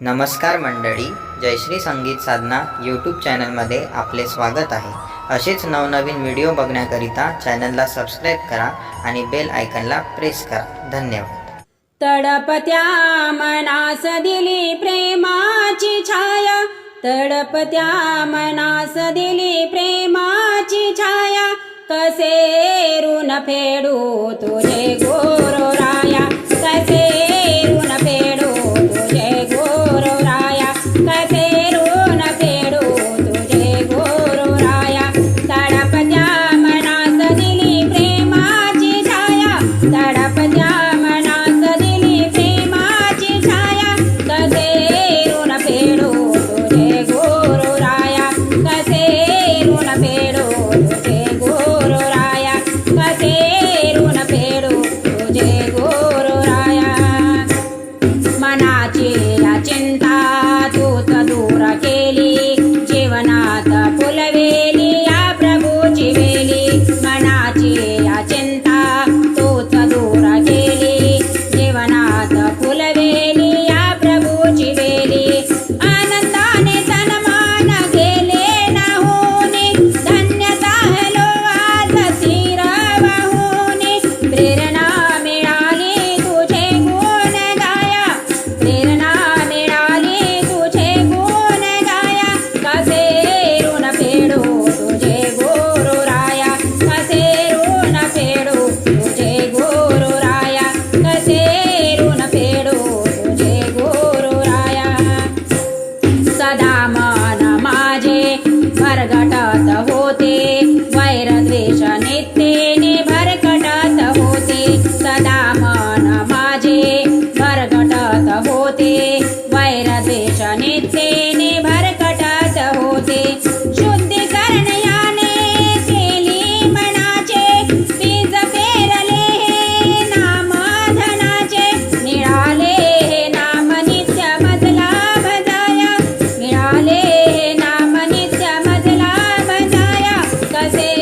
नमस्कार मंडळी जयश्री संगीत साधना यूट्यूब चॅनलमध्ये आपले स्वागत आहे. असेच नवनवीन व्हिडिओ बघण्याकरिता चॅनलला सबस्क्राईब करा आणि बेल आयकनला प्रेस करा. धन्यवाद. तडपत्या मनास दिली प्रेमाची छाया. तडपत्या मनास दिली प्रेमाची छाया. कसे रुन फेडू तुझे गो hacer.